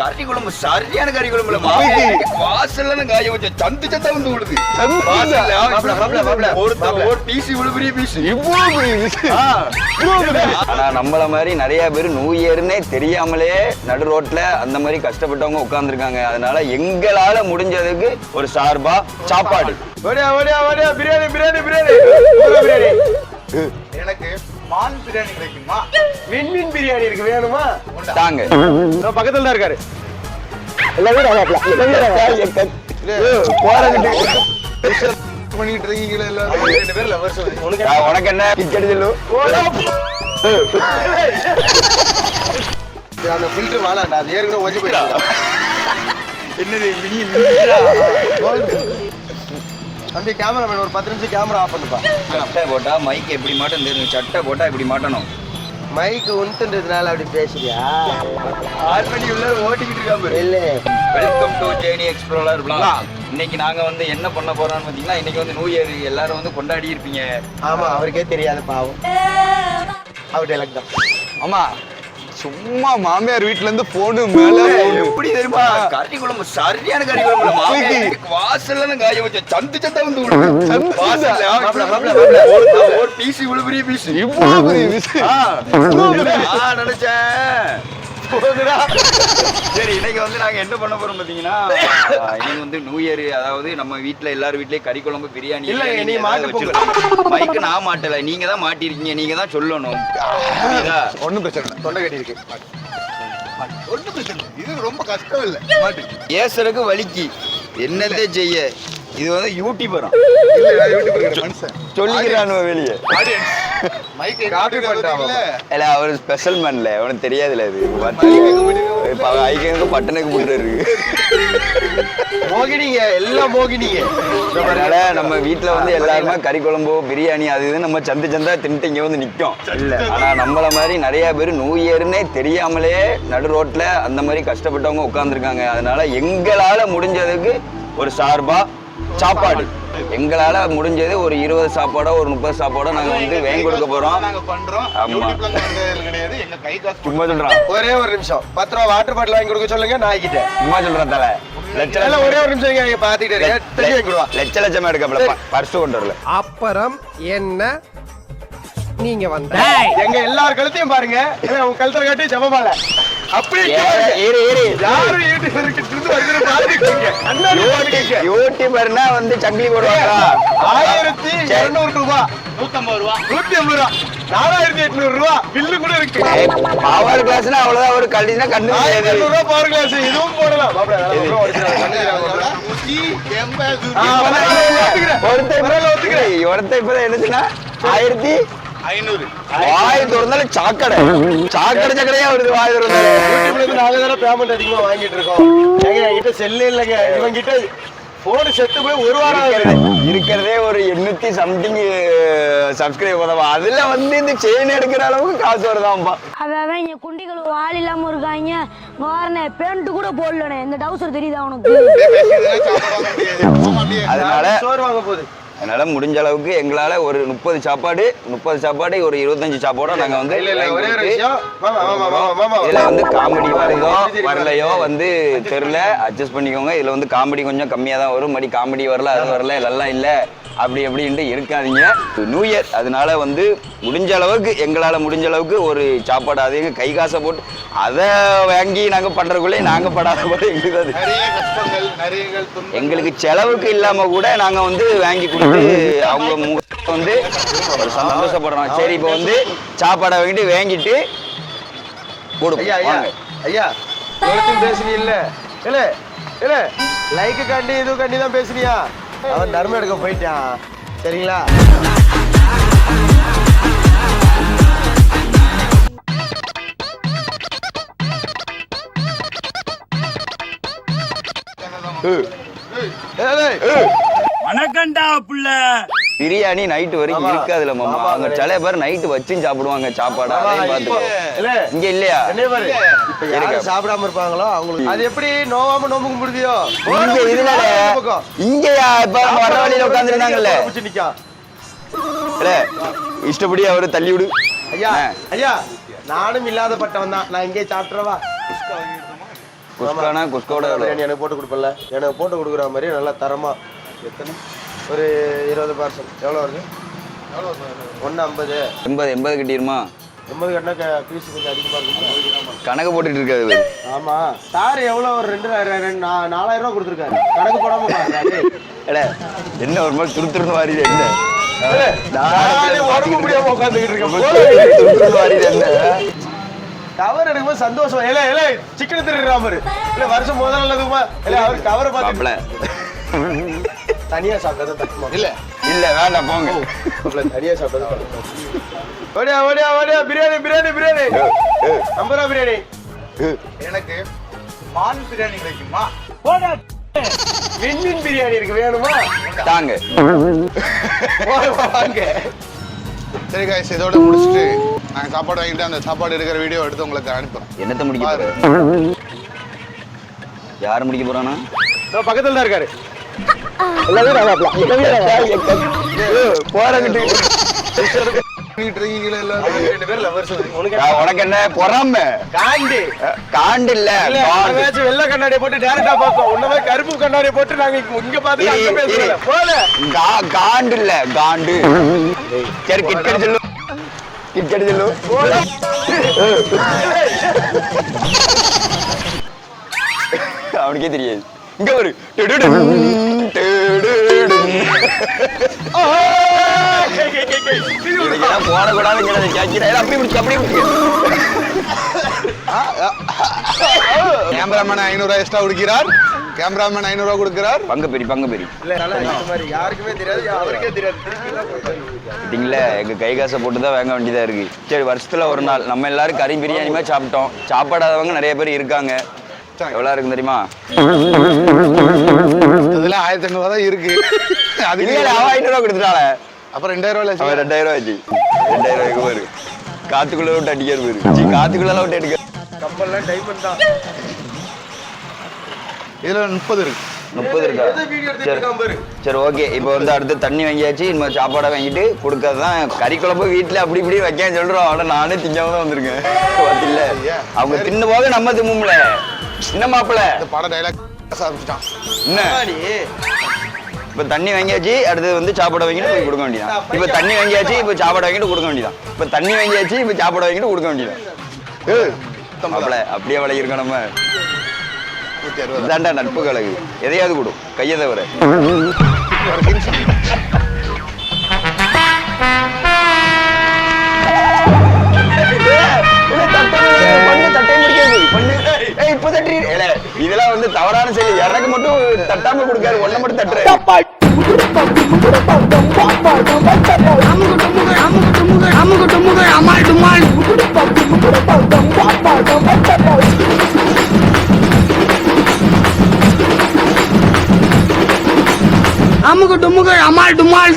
கறி குழம்பு சரியான கறி குழம்புல வாசல்ல காய வச்ச சந்து சத்தா வந்து மாப்பிள. ஒரு பீஸ் இவ்வளவு பெரிய பீஸ். இவ்வளவு பெரிய ஆனா நம்மள மாதிரி நிறைய பேர் நியூ இயர்னே தெரியாமலே நடு ரோட்ல அந்த மாதிரி கஷ்டப்பட்டவங்க உட்கார்ந்துருக்காங்க. அதனால எங்களால முடிஞ்சதுக்கு ஒரு சார்பா சாப்பாடு. ஓடியா ஓடியா ஓடியா. பிரியாணி பிரியாணி பிரியாணி. பிரியாணி. எனக்கு மான் பிரியாணி கிடைக்குமா? மின் மின் பிரியாணி இருக்கு வேணுமா? தாங்க. பக்கத்துல தான் இருக்காரு. பண்ணிட்டு இருக்கீங்களா எல்லாரும்? ரெண்டு பேர்ல வருஷம் நான் உனக்கு என்ன? சொல்லு. அந்த ஃபில்டர் வாழாண்டா. அது ஏற்கனவே ஒஞ்சி போயிடா என்னது மினி தம்பி கேமராமேன் ஒரு பத்து நிமிஷம் கேமரா ஆஃப் பண்ணுப்பா. சட்டை போட்டா மைக் எப்படி மாட்டம் தெரியும். சட்டை போட்டா இப்படி மாட்டணும். மைக்கு உண்டுன்றதுனால அப்படி பேசுறியா? ஆறு மணி உள்ள ஓட்டிக்கிட்டு இருக்கா பாரு. இல்ல. Welcome to Jeni explorer blog இன்னைக்கு நாங்க வந்து என்ன பண்ண போறோம்னு பாத்தீங்கன்னா இன்னைக்கு வந்து நியூ இயர் எல்லாரும் வந்து கொண்டாடி இருப்பீங்க. ஆமா அவருக்கே தெரியாது பாவம். அவர் எனக்கு தான். ஆமா. சும்மா மாமியார் வீட்ல இருந்து போனு மேல. எப்படி தெரியுமா? கறி குழம்பு சரியான கறி குழம்புல மாமியார் வாசல்ல காய வச்ச சந்து வந்து சந்து. ஒருத்த ஒரு பீஸ் இவ்வளவு பெரிய பீஸ். இவ்வளவு பெரிய விஷயம். நான் நினைச்சேன். போகுதுடா. சரி இன்னைக்கு வந்து நாங்க என்ன பண்ண போறோம் பாத்தீங்கன்னா இன்னைக்கு வந்து நியூ இயர் அதாவது நம்ம வீட்ல எல்லார் வீட்லயும் கறி குழம்பு பிரியாணி இல்ல, நீ மாட்டு மைக்கு நான் மாட்டல நீங்க தான் மாட்டிருக்கீங்க நீங்க தான் சொல்லணும். ஒண்ணும் பிரச்சனை இல்லை. தொண்டை கட்டி இருக்கு. ஒன்றும் பிரச்சனை இல்லை. இது ரொம்ப கஷ்டம் இல்ல. மாட்டு. ஏசருக்கு வலிக்கு. என்னதே செய்ய? இது வந்து மனுஷன். சொல்லிக்கிறான் வெளியே. ஆடியன்ஸ் மைக் காப்பி பண்ணிட்டாங்க இல்ல அவர் ஸ்பெஷல் மேன்ல அவனுக்கு தெரியாதுல இது ஐக்கனுக்கு பட்டனுக்கு போட்டுரு மோகினிங்க எல்லாம் மோகினிங்க. அதனால நம்ம வீட்ல வந்து எல்லாருமே கறி குழம்பு பிரியாணி அது இது நம்ம சந்து சந்தா தின்ட்டு இங்க வந்து நிக்கும். இல்ல ஆனா நம்மள மாதிரி நிறைய பேர் நியூ இயர்னே தெரியாமலே நடு ரோட்ல அந்த மாதிரி கஷ்டப்பட்டவங்க உட்கார்ந்துருக்காங்க. அதனால எங்களால முடிஞ்சதுக்கு ஒரு சார்பா சாப்பாடு. எங்களால முடிஞ்சது ஒரு இருபது சாப்பாடோ ஒரு முப்பது சாப்பாடோ நாங்க வந்து வேங்கி கொடுக்க போறோம். நாங்க பண்றோம். ஆமா. யூடியூப்ல வந்தது கிடையாது. எங்க கை காசு சும்மா சொல்றான் ஒரே ஒரு நிமிஷம். பத்து ரூபா வாட்டர் பாட்டில் வாங்கி கொடுக்க சொல்லுங்க நாய்கிட்ட சும்மா சொல்றான் தலை. லட்ச எல்லாம் ஒரே ஒரு நிமிஷம் இங்க பாத்துக்கிட்டே லட்ச லட்சமா எடுக்கப்பல பர்ஸ் கொண்டு வரல. அப்புறம் என்ன? நீங்க வந்த. எங்க எல்லார் கழுத்தையும் பாருங்க. உங்க கழுத்துல கட்டி ஜபமால. அப்படி ஏறு, ஏறு. யாரும் யூடியூபருக்கு இருந்து கண்ணாடி பாத்துக்கோங்க யூடியூபர்னா வந்து சங்கிலி போடுவாங்களா? ஆயிரத்தி இருநூறு ரூபாய் நூத்தம்பது ரூபா. நூத்தி ஐம்பது ரூபா. நாலாயிரத்தி எட்நூறு ரூபா. பில்லு கூட இருக்கு. பவர் கிளாஸ்னா அவ்வளவுதான். ஒரு கல்லினா கண்ணு ஆயிரத்தி ரூபா பவர் கிளாஸ் இதுவும் போடலாம். ஏய், ஒருத்தன் இப்பதான் என்னச்சுன்னா ஆயிரத்தி வாய் திறந்தாலும் சாக்கடை. சாக்கடை சக்கடையா வருது வாய் திறந்தாலும் யூடியூப்ல இருந்து நாங்க தானே பேமெண்ட் அதிகமா வாங்கிட்டு இருக்கோம். என்கிட்ட செல்லு இல்லைங்க. இவன் கிட்ட போன் செத்து போய் ஒரு வாரம் இருக்கிறதே ஒரு எண்ணூத்தி சம்திங் சப்ஸ்கிரைபர் தான் அதுல வந்து இந்த செயின் எடுக்கிற அளவுக்கு காசு வருதாம்பா அவன் இங்க குண்டிகள் ஆள் இல்லாம இருக்காங்க. வாரனே பேண்ட் கூட போடலனே இந்த டவுசர் தெரியுதா உனக்கு? அதனால சோறு வாங்க போகுது. அதனால முடிஞ்ச அளவுக்கு எங்களால ஒரு முப்பது சாப்பாடு முப்பது சாப்பாடு ஒரு இருபத்தஞ்சு சாப்பாடோ நாங்க வந்து இதுல வந்து காமெடி வருதோ வரலையோ வந்து தெரியல. அட்ஜஸ்ட் பண்ணிக்கோங்க. இதுல வந்து காமெடி கொஞ்சம் கம்மியா தான் வரும். மறுபடி காமெடி வரல அது வரல இதெல்லாம் இல்ல. அப்படி அப்படின்ட்டு இருக்காதீங்க. நியூ இயர் அதனால வந்து முடிஞ்ச அளவுக்கு எங்களால முடிஞ்ச அளவுக்கு ஒரு சாப்பாடு அதையும் கை காசை போட்டு அதை வாங்கி நாங்க பண்றதுக்குள்ளே நாங்க படாத போது எங்களுக்கு அது. எங்களுக்கு செலவுக்கு இல்லாம கூட நாங்க வந்து வாங்கி கொடுத்து அவங்க முகத்துல வந்து ஒரு சந்தோஷப்படுறோம் சரி இப்போ வந்து சாப்பாடை வாங்கிட்டு வாங்கிட்டு கொடுப்போம் ஐயா ஐயா பேசுனீ இல்ல. இல்ல இல்ல லைக்கு காண்டி இது காண்டி தான் பேசுனியா? அவன் தர்மம் எடுக்க போயிட்டான். சரிங்களா? ஏய், ஏய். வணக்கம்டா புள்ள. பிரியாணி நைட்டு வரைக்கும். இருக்காதுல மாமா. ஆமா. சில பேர் நைட்டு வச்சும் சாப்பிடுவாங்க சாப்பாடு. அதையும் இல்ல, இங்க இல்லையா? யாரு? சாப்பிடாம இருப்பாங்களோ அவங்களுக்கு. அது எப்படி நோவாம நோம்புக்கு முடியுதோ? இங்க இதுல இங்கயா? இப்ப வர வழியில இல்ல இஷ்டப்படி அவரு தள்ளி விடு. ஐயா. ஐயா நானும் இல்லாத பட்டவன் தான். நான் இங்கே சாப்பிட்றவா குஸ்கானா குஸ்கோட எனக்கு போட்டு கொடுப்பல எனக்கு போட்டு கொடுக்குற மாதிரி நல்லா தரமா எத்தனை? ஒரு இருபது பார்சல் எவ்வளோ வருது? ஒன்று ஐம்பது. எண்பது எண்பது கட்டிடுமா? எண்பது கட்டினா பீஸ் கொஞ்சம் அதிகமாக இருக்கும்? கணக்கு போட்டுட்டு இருக்காது இவரு. ஆமா. சார் எவ்வளோ ஒரு ரெண்டு ரெண்டு நாலாயிரம் ரூபா கொடுத்துருக்காரு. கணக்கு போடாம பாருங்க எடே, என்ன ஒரு மாதிரி துருத்துருன்னு வாரிது என்ன? கவர் எடுக்கும்போது சந்தோஷம். இல்ல இல்ல சிக்கன் திருடுறாமரு இல்ல வருஷம் முதல்ல இல்ல அவர் கவரை பார்த்து தனியா சாப்பிட்டது தப்புமா இல்ல. இல்ல வேண்டாம் போங்க. மாப்பிள தனியா சாப்பிட்டது ஓடியா ஓடியா ஓடியா பிரியாணி பிரியாணி பிரியாணி. ஐம்பது ரூபா பிரியாணி. எனக்கு மான் பிரியாணி கிடைக்குமா? விண்மின் பிரியாணி இருக்கு வேணுமா? தாங்க. வாங்க. சரி காய்ஸ் இதோட முடிச்சுட்டு நாங்க சாப்பாடு வாங்கிட்டு அந்த சாப்பாடு இருக்கிற வீடியோ எடுத்து உங்களுக்கு அனுப்புறோம். என்னத்த முடிக்க யார் முடிக்க போறானா? பக்கத்துல தான் இருக்காரு. போறங்கிட்டு உனக்கு என்ன பொறாம காண்டு காண்டு இல்ல இல்ல காண்டு. கண்ணாடியை போட்டு டேரக்டா பார்த்தோம் உன்னவே கருப்பு போட்டு நாங்க இங்க- போல கா- காண்டு இல்ல காண்டு சரி கிட்கடி சொல்லு கிட்கடி சொல்லு அவனுக்கே தெரியாது இங்க ஒரு கேமராமேன் ஐநூறு எக்ஸ்ட்ரா கொடுக்கிறார். கேமராமேன் ஐநூறு கொடுக்கிறார். பங்கு பெரி பங்கு பெரி. இல்ல நல்லா இந்த மாதிரி. யாருக்குமே தெரியாது அவருக்கே தெரியாது. எங்க கை காசை போட்டு தான் வாங்க வேண்டியதா இருக்கு. சரி வருஷத்துல ஒரு நாள் நம்ம எல்லாரும் கறி பிரியாணி மாதிரி சாப்பிட்டோம். சாப்பிடாதவங்க நிறைய பேர் இருக்காங்க. எவ்வளவு இருக்கு தெரியுமா? இதெல்லாம் ஆயிரத்தி ஐநூறு தான் இருக்கு. அதுக்கு இல்ல அவன் ஐநூறு ரூபா கொடுத்துட்டாளே. அப்புறம் ரெண்டாயிரம் ரூபாய் அவன் ரெண்டாயிரம் ரூபாய் ஆச்சு. ரெண்டாயிரம் ரூபாய்க்கு பாரு காத்துக்குள்ள விட்டு பாரு சீ, காத்துக்குள்ள விட்டு அடிக்க. கம்பெல்லாம் டைப் தான். இதுல முப்பது இருக்கு. முப்பது இருக்கா? சரி. ஓகே. இப்போ வந்து அடுத்து தண்ணி வாங்கியாச்சு. இனிமேல் சாப்பாடை வாங்கிட்டு கொடுக்கறது தான் கறி குழம்பு வீட்டில் அப்படி இப்படி வைக்கன்னு சொல்கிறோம் ஆனால் நானே திங்காம தான் வந்திருக்கேன். இல்ல அவங்க தின்னு போக நம்ம திம்மும்ல என்ன மாப்பிள இந்த பட டைலாக் சாப்பிட்டான் என்ன? இப்போ தண்ணி வாங்கியாச்சு அடுத்து வந்து சாப்பாடு வாங்கிட்டு போய் கொடுக்க வேண்டியதான் இப்போ தண்ணி வாங்கியாச்சு இப்போ சாப்பாடு வாங்கிட்டு கொடுக்க வேண்டியதான் இப்போ தண்ணி வாங்கியாச்சு இப்போ சாப்பாடு வாங்கிட்டு கொடுக்க வேண்டியதான் மாப்பிள அப்படியே வளர்க்கிருக்கோம் நம்ம. இதாண்டா நட்பு கழகு. எதையாவது கொடு. கையை தவிர இதெல்லாம் வந்து தவறான செயல் எனக்கு மட்டும் தட்டாம கொடுக்காரு ஒன்ன மட்டும் தட்டுற அமுகு டுமுகு அமால் டுமால்